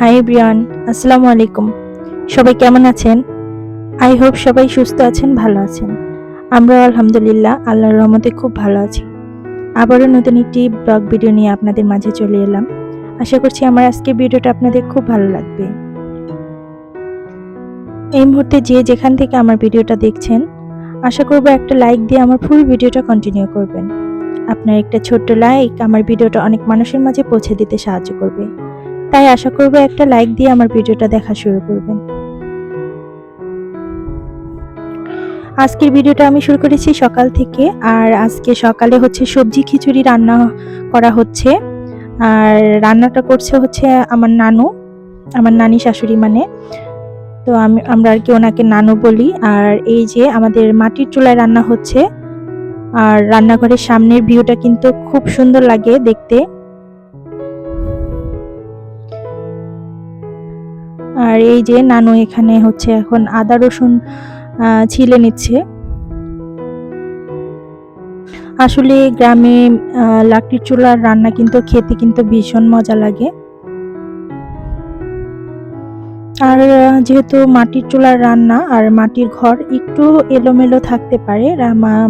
High Brian, আসসালামু আলাইকুম। সবাই কেমন আছেন? আই হোপ সবাই সুস্থ আছেন, ভালো আছেন। আমরা আলহামদুলিল্লাহ আল্লাহর রহমতে খুব ভালো আছি। আবারও নতুন একটি ব্লগ ভিডিও নিয়ে আপনাদের মাঝে চলে এলাম। আশা করছি আমার আজকের ভিডিওটা আপনাদের খুব ভালো লাগবে। এই মুহূর্তে যে যেখান থেকে আমার ভিডিওটা দেখছেন, আশা করব একটা লাইক দিয়ে আমার ফুল ভিডিওটা কন্টিনিউ করবেন। আপনার একটা ছোট্ট লাইক আমার ভিডিওটা অনেক মানুষের মাঝে পৌঁছে দিতে সাহায্য করবে। তাই আশা করব একটা লাইক দিয়ে আমার ভিডিওটা দেখা শুরু করবেন। আজকের ভিডিওটা আমি শুরু করেছি সকাল থেকে, আর আজকে সকালে হচ্ছে সবজি খিচুড়ি রান্না করা হচ্ছে। আর রান্নাটা করছে হচ্ছে আমার নানু, আমার নানি শাশুড়ি মানে। তো আমি, আমরা আর কি ওনাকে নানু বলি। আর এই যে আমাদের মাটির চুলায় রান্না হচ্ছে, আর রান্নাঘরের সামনের ভিউটা কিন্তু খুব সুন্দর লাগে দেখতে। আর এই যে নানু এখানে হচ্ছে এখন আদা রসুন ছিলে নিচ্ছে। আসলে গ্রামে লাকড়ির চুলার রান্না কিন্তু খেতে কিন্তু ভীষণ মজা লাগে। আর যেহেতু মাটির চুলার রান্না আর মাটির ঘর একটু এলোমেলো থাকতে পারে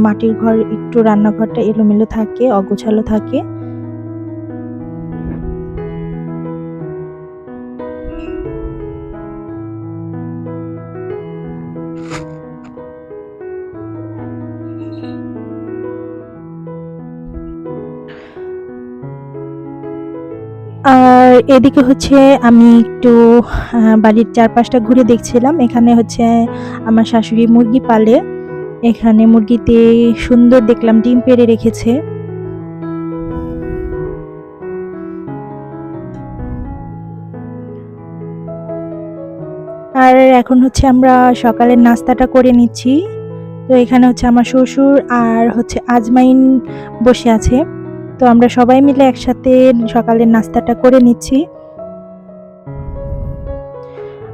মাটির ঘর একটু রান্নাঘরটা এলোমেলো থাকে, অগোছালো থাকে। আর এদিকে হচ্ছে আমি একটু বাড়ির চারপাশটা ঘুরে দেখছিলাম। এখানে হচ্ছে আমার শাশুড়ি মুরগি পালে। এখানে মুরগিতে সুন্দর দেখলাম ডিম পেড়ে রেখেছে। আর এখন হচ্ছে আমরা সকালের নাস্তাটা করে নিচ্ছি। তো এখানে হচ্ছে আমার শ্বশুর আর হচ্ছে আজমাইন বসে আছে। তো আমরা সবাই মিলে একসাথে সকালের নাস্তাটা করে নিচ্ছি।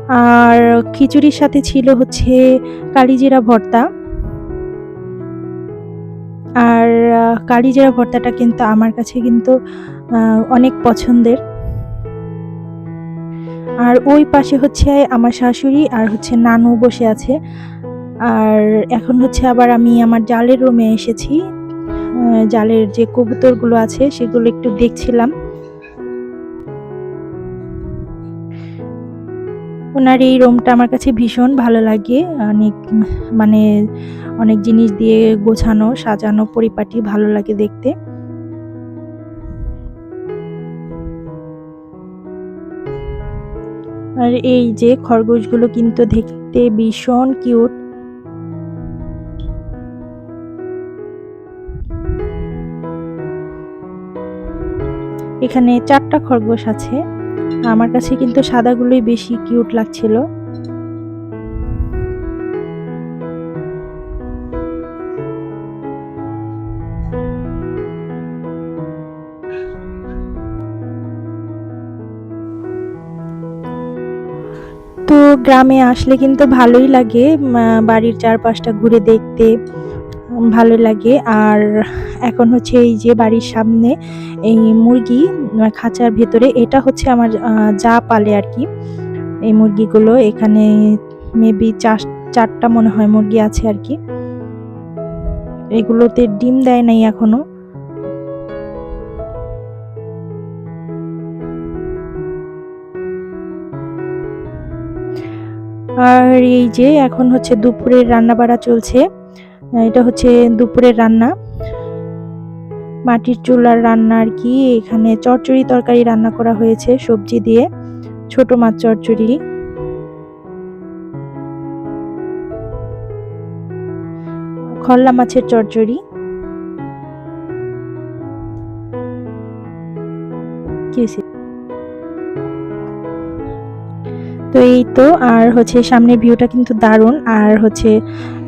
আর খিচুড়ির সাথে ছিল হচ্ছে কালিজিরা ভর্তা। আর কালিজিরা ভর্তাটা কিন্তু আমার কাছে কিন্তু অনেক পছন্দের। আর ওই পাশে হচ্ছে আমার শাশুড়ি আর হচ্ছে নানু বসে আছে। আর এখন হচ্ছে আবার আমি আমার জালের রুমে এসেছি। জালের যে কবুতরগুলো আছে, সেগুলো একটু দেখছিলাম। ওনার এই রুমটা আমার কাছে ভীষণ ভালো লাগে। অনেক মানে অনেক জিনিস দিয়ে গোছানো, সাজানো, পরিপাটি ভালো লাগে দেখতে। আর এই যে খরগোশগুলো কিন্তু দেখতে ভীষণ কিউট। এখানে চারটা খরগোশ আছে। আমার কাছে কিন্তু সাদাগুলোই বেশি কিউট লাগছিল। তো গ্রামে আসলে কিন্তু ভালোই লাগে বাড়ির চারপাশটা ঘুরে দেখতে। ভালো লাগে। আর এখন হচ্ছে এই যে বাড়ির সামনে এই মুরগি খাঁচার ভেতরে, এটা হচ্ছে আমার যা পালে আর কি এই মুরগিগুলো এখানে মেবি চার, চারটা মনে হয় মুরগি আছে আর কি এগুলোতে ডিম দেয় নাই এখনও। আর এই যে এখন হচ্ছে দুপুরের রান্না বাড়া চলছে। এটা হচ্ছে দুপুরের রান্না। মাটির চুলার রান্না আর কি। এখানে চচ্চড়ি তরকারি রান্না করা হয়েছে সবজি দিয়ে। ছোট মাছ চচ্চড়ি। খল্লা মাছের চচ্চড়ি। কি তো এই তো, আর হচ্ছে সামনের ভিউটা কিন্তু দারুণ। আর হচ্ছে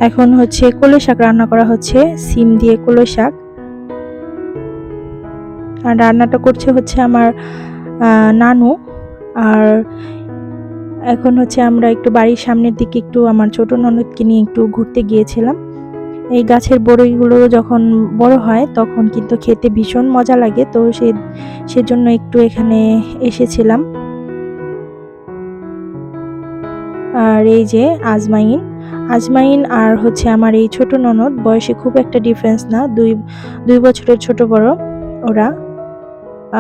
এখন হচ্ছে কলই শাক রান্না করা হচ্ছে, সিম দিয়ে কলই শাক। আর রান্নাটা করছে হচ্ছে আমার নানু। আর এখন হচ্ছে আমরা একটু বাড়ির সামনের দিকে একটু আমার ছোট ননদকে নিয়ে একটু ঘুরতে গিয়েছিলাম। এই গাছের বড়ইগুলো যখন বড় হয় তখন কিন্তু খেতে ভীষণ মজা লাগে, তো সে, সেজন্য একটু এখানে এসেছিলাম। আর এই যে আজমাইন। আজমাইন আর হচ্ছে আমার এই ছোট ননদ, বয়সে খুব একটা ডিফারেন্স না, দুই দুই বছরের ছোট বড় ওরা।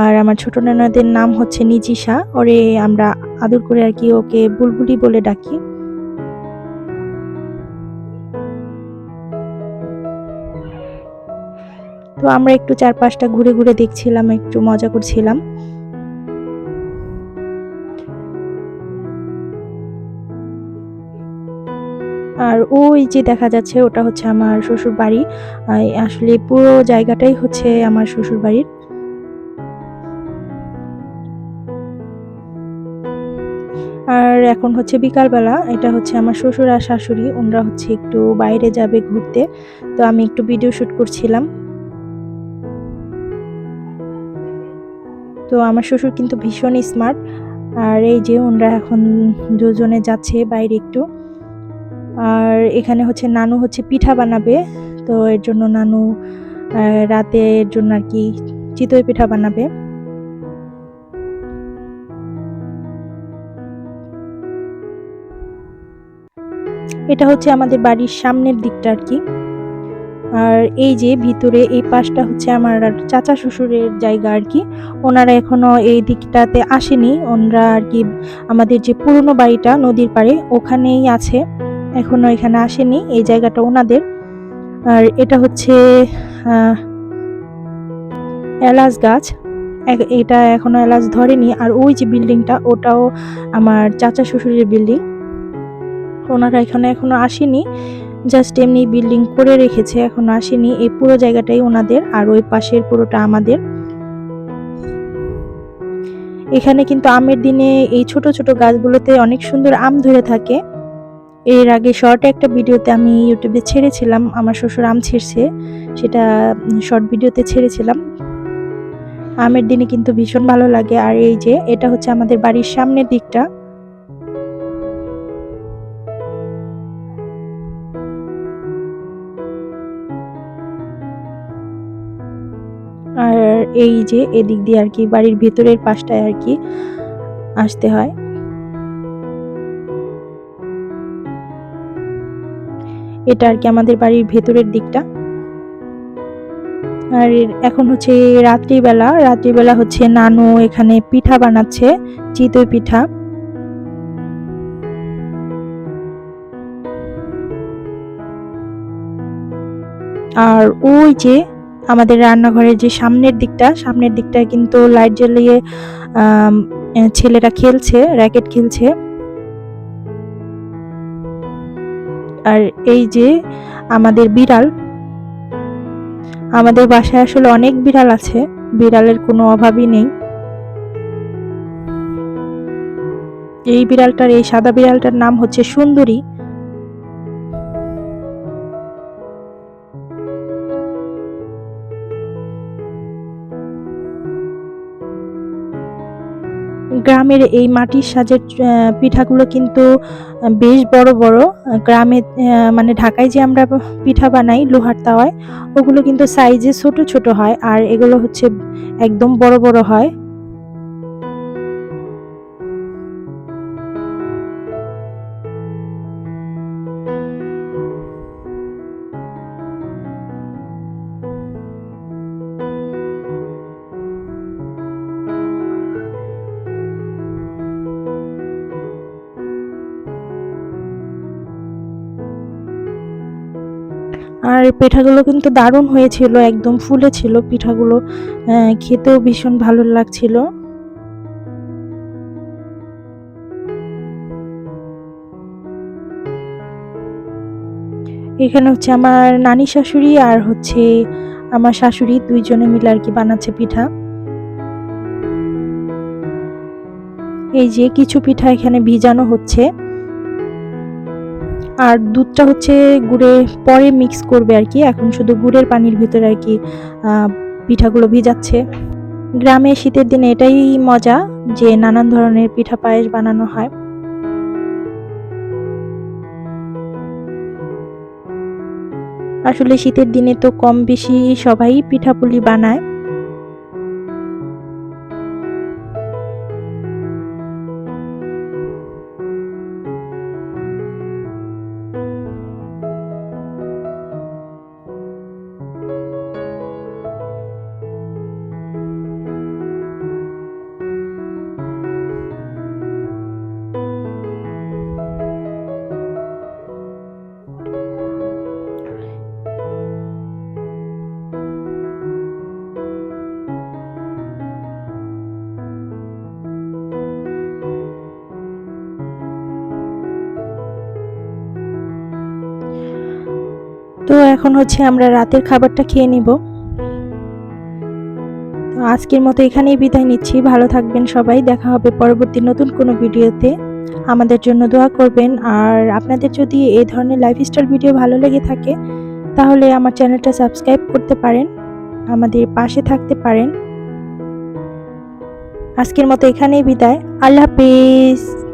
আর আমার ছোট ননদের নাম হচ্ছে নিজিশা, ওরে আমরা আদর করে আর কি ওকে বুলবুলি বলে ডাকি। তো আমরা একটু চারপাশটা ঘুরে ঘুরে দেখছিলাম, একটু মজা করছিলাম। আর ওই যে দেখা যাচ্ছে ওটা হচ্ছে আমার শ্বশুর বাড়ি। আসলে পুরো জায়গাটাই হচ্ছে আমার শ্বশুর বাড়ির। আর এখন হচ্ছে বিকালবেলা, এটা হচ্ছে আমার শ্বশুর আর শাশুড়ি, ওনারা হচ্ছে একটু বাইরে যাবে ঘুরতে। তো আমি একটু ভিডিও শ্যুট করছিলাম। তো আমার শ্বশুর কিন্তু ভীষণ স্মার্ট আর এই যে ওনারা এখন দুজনে যাচ্ছে বাইরে একটু। আর এখানে হচ্ছে নানু হচ্ছে পিঠা বানাবে। তো এর জন্য নানু রাতের জন্য আর কি চিতই পিঠা বানাবে। এটা হচ্ছে আমাদের বাড়ির সামনের দিকটা আর কি। আর এই যে ভিতরে এই পাশটা হচ্ছে আমার চাচা শ্বশুরের জায়গা আর কি। ওনারা এখনও এই দিকটাতে আসেনি। ওনারা আর কি আমাদের যে পুরনো বাড়িটা নদীর পাড়ে ওখানেই আছে। এখনও এখানে আসেনি, এই জায়গাটা ওনাদের। আর এটা হচ্ছে এলাচ গাছ। এটা এখনও এলাচ ধরেনি। আর ওই যে বিল্ডিংটা, ওটাও আমার চাচা শ্বশুরের বিল্ডিং। ওনারা এখানে এখনও আসেনি। জাস্ট এমনি বিল্ডিং করে রেখেছে এখনও আসেনি। এই পুরো জায়গাটাই ওনাদের, আর ওই পাশের পুরোটা আমাদের। এখানে কিন্তু আমের দিনে এই ছোট ছোট গাছগুলোতে অনেক সুন্দর আম ধরে থাকে। এর আগে শর্ট একটা ভিডিওতে আমি ইউটিউবে ছেড়েছিলাম, আমার শ্বশুর আম ছেড়ছে, সেটা শর্ট ভিডিওতে ছেড়েছিলাম। আমের দিনে কিন্তু ভীষণ ভালো লাগে, আর এই যে, এটা হচ্ছে আমাদের বাড়ির সামনের দিকটা। আর এই যে, এদিক দিয়ে আর কি, বাড়ির ভেতরের পাশটায় আর কি আসতে হয়। এটা আর কি আমাদের বাড়ির ভেতরের দিকটা। আর এখন হচ্ছে রাত্রিবেলা রাত্রিবেলা হচ্ছে নানু এখানে পিঠা বানাচ্ছে, চিতই পিঠা। আর ওই যে আমাদের রান্নাঘরের যে সামনের দিকটা সামনের দিকটা কিন্তু লাইট জ্বালিয়ে ছেলেরা খেলছে, র্যাকেট খেলছে। আর এই যে আমাদের বিড়াল, আমাদের বাসায় আসলে অনেক বিড়াল আছে, বিড়ালের কোনো অভাবই নেই। এই বিড়ালটার, এই সাদা বিড়ালটার নাম হচ্ছে সুন্দরী। গ্রামের এই মাটির সাজের পিঠাগুলো কিন্তু বেশ বড় বড়। গ্রামে মানে ঢাকায় যে আমরা পিঠা বানাই লোহার তাওয়ায়, ওগুলো কিন্তু সাইজে ছোট ছোট হয়, আর এগুলো হচ্ছে একদম বড় বড় হয়। পিঠাগুলো কিন্তু দারুণ হয়েছিল, একদম ফুলেছিল পিঠাগুলো খেতেও ভীষণ ভালো লাগছিল। এখানে হচ্ছে আমার নানি শাশুড়ি আর হচ্ছে আমার শাশুড়ি দুইজনে মিলে আর কি বানাচ্ছে পিঠা। এই যে কিছু পিঠা এখানে ভিজানো হচ্ছে। আর দুধটা হচ্ছে গুড়ে পরে মিক্স করবে আর কি। এখন শুধু গুড়ের পানির ভিতরে আর কি পিঠাগুলো ভিজাচ্ছে। গ্রামে শীতের দিনে এটাই মজা যে নানান ধরনের পিঠা পায়েস বানানো হয়। আসলে শীতের দিনে তো কম বেশি সবাই পিঠাপুলি বানায়। এখন হচ্ছে আমরা রাতের খাবারটা খেয়ে নিব। তো আজকের মতো এখানেই বিদায় নিচ্ছি। ভালো থাকবেন সবাই। দেখা হবে পরবর্তী নতুন কোনো ভিডিওতে। আমাদের জন্য দোয়া করবেন। আর আপনাদের যদি এই ধরনের লাইফস্টাইল ভিডিও ভালো লেগে থাকে, তাহলে আমার চ্যানেলটা সাবস্ক্রাইব করতে পারেন। আমাদের পাশে থাকতে পারেন। আজকের মতো এখানেই বিদায়। আল্লাহ হাফিজ।